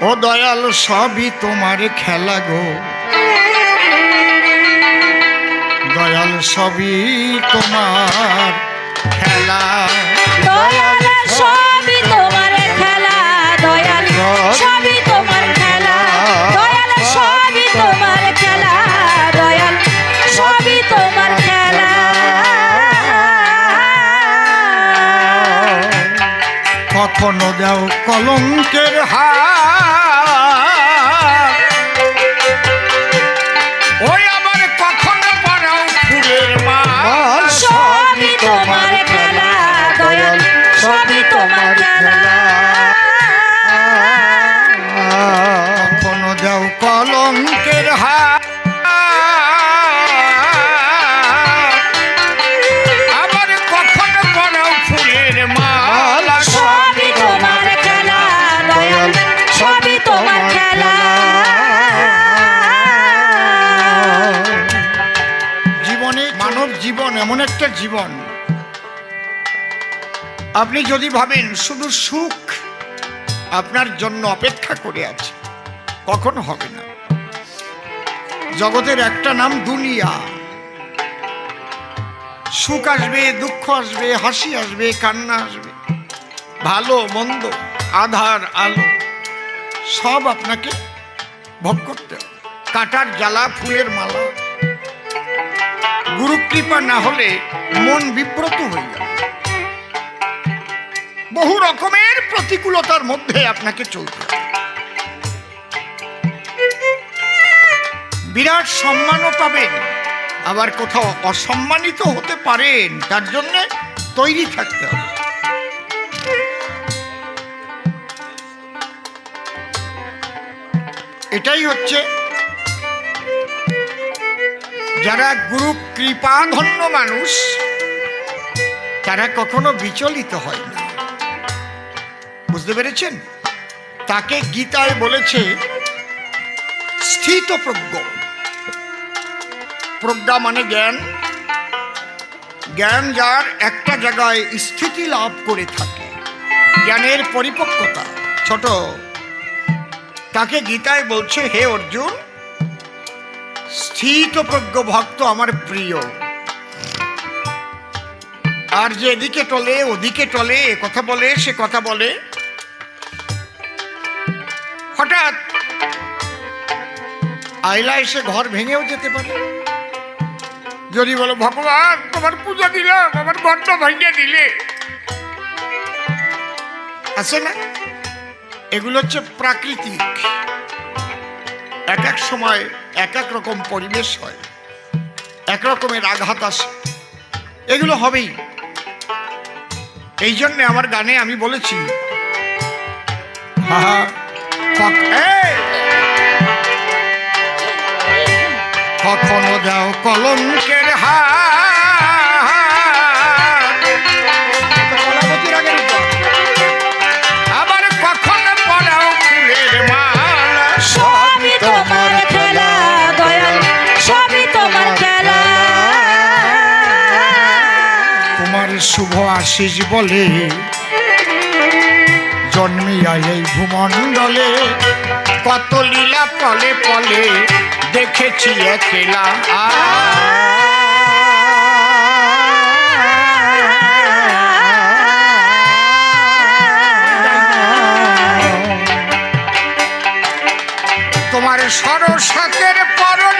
ও দয়াল সবই তোমার খেলা গো। দয়াল সবই তোমার খেলা। দয়াল সবই তোমার খেলা। দয়াল সবই তোমার খেলা। দয়াল সবই তোমার খেলা। দয়াল সবই তোমার খেলা। কখনো দেও কলঙ্কের হার। এমন একটা জীবন। আপনি যদি ভাবেন শুধু সুখ আপনার জন্য অপেক্ষা করে আছে, কখনো হবে না। জগতের একটা নাম দুনিয়া। সুখ আসবে, দুঃখ আসবে, হাসি আসবে, কান্না আসবে। ভালো, মন্দ, আধার, আলো, সব আপনাকে ভোগ করতে হবে। কাটার জ্বালা, ফুলের মালা গুরু কৃপা না হলে মন বিব্রত হয়ে যাবে বহু রকমের প্রতিকূলতার মধ্যে আপনাকে চলতে বিরাট সম্মানও পাবেন, আবার কোথাও অসম্মানিত হতে পারেন, তার জন্য তৈরি থাকতে হবে। এটাই হচ্ছে যারা গুরু কৃপাধন্য মানুষ, তারা কখনো বিচলিত হয় না। বুঝতে পেরেছেন? তাকে গীতায় বলেছে স্থিত প্রজ্ঞ। প্রজ্ঞা মানে জ্ঞান। জ্ঞান যার একটা জায়গায় স্থিতি লাভ করে থাকে। জ্ঞানের পরিপক্কতা। ছোট। তাকে গীতায় বলছে, হে অর্জুন স্থিতপ্রজ্ঞ ভক্ত আমার প্রিয়। আর যে এদিকে টলে, ওদিকে টলে, এ কথা বলে, সে কথা বলে। হঠাৎ আইলা এসে ঘর ভেঙেও যেতে পারে। যদি বলো, ভগবান, তোমার পূজা দিলাম, আমার বড্ড ভেঙে দিলে। আছে না? এগুলো হচ্ছে প্রাকৃতিক। এক এক সময় এক এক রকম পরিবেশ হয়, এক রকমের আঘাত আসে এগুলো হবেই এই জন্যে আমার গানে আমি বলেছি, হা হা! কখনো দাও কলঙ্কের হাত শুভ আশিস বলে, জন্মিয়া এই ভূমণ্ডলে। কত লীলা পলে পলে দেখেছি একেলা। তোমার সরসাতের পরন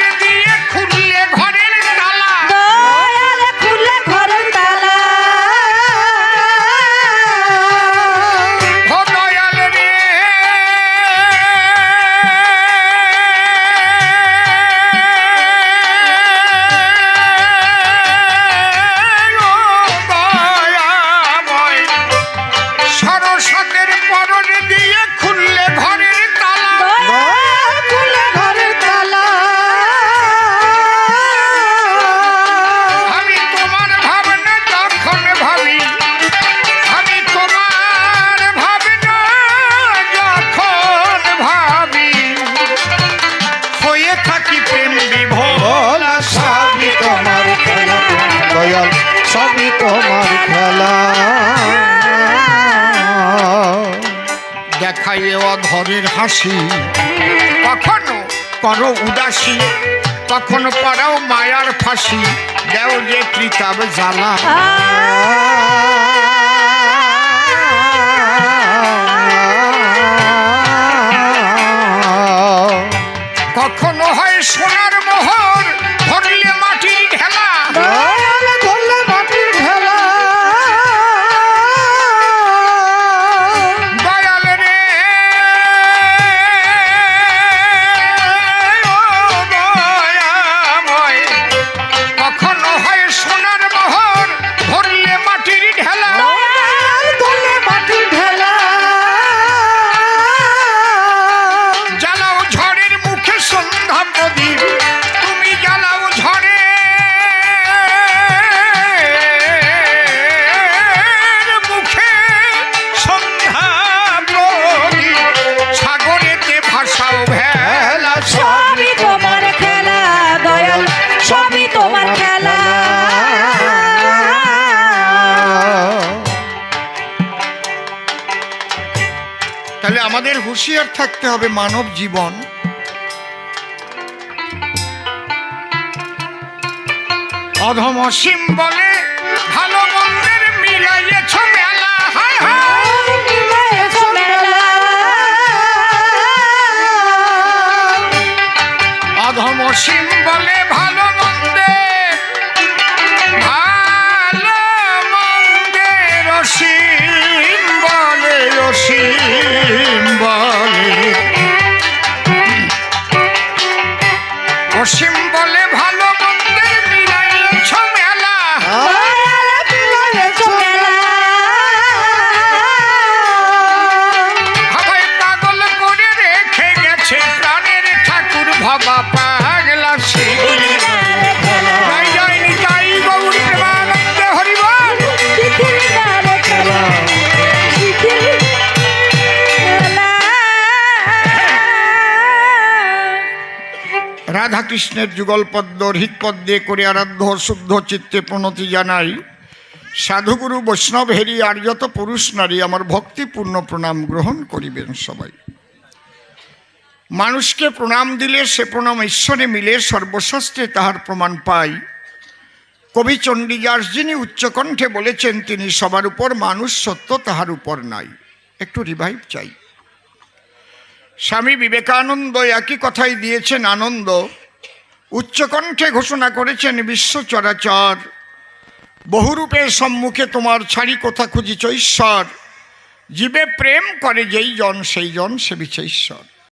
থাকি প্রেম বিভোল, সবই তোমার খেলা। দয়াল, সবই তোমার খেলা। দেখাই অধরের হাসি। কখনো করো উদাসী, কখনো পড়াও মায়ার ফাঁসি। দেও যে কৃতাব জ্বালা। কখনো হয় তাহলে আমাদের হুঁশিয়ার থাকতে হবে মানব জীবন। অধম অসীম বলে ভালো রাধাকৃষ্ণের যুগল পদ্ম হৃৎপদ দিয়ে করে আরাধ্য শুদ্ধ চিত্তে প্রণতি জানাই, সাধুগুরু বৈষ্ণব হেরি আর যত পুরুষ নারী আমার ভক্তিপূর্ণ প্রণাম গ্রহণ করিবেন সবাই। মানুষকে প্রণাম দিলে সে প্রণাম ঈশ্বরে মিলে সর্বশাস্ত্রে তাহার প্রমাণ পাই। কবি চণ্ডীদাস যিনি উচ্চকণ্ঠে বলেছেন, তিনি সবার উপর মানুষ সত্য তাহার উপর নাই। একটু রিভাইভ চাই। স্বামী বিবেকানন্দ একই কথাই দিয়েছেন আনন্দ। উচ্চকণ্ঠে ঘোষণা করেছেন বিশ্ব চরাচর বহুরূপে সম্মুখে তোমার ছাড়ি কথা খুঁজিছ, ঈশ্বর? জীবে প্রেম করে যেই জন, সেই জন সে বিছে ঈশ্বর।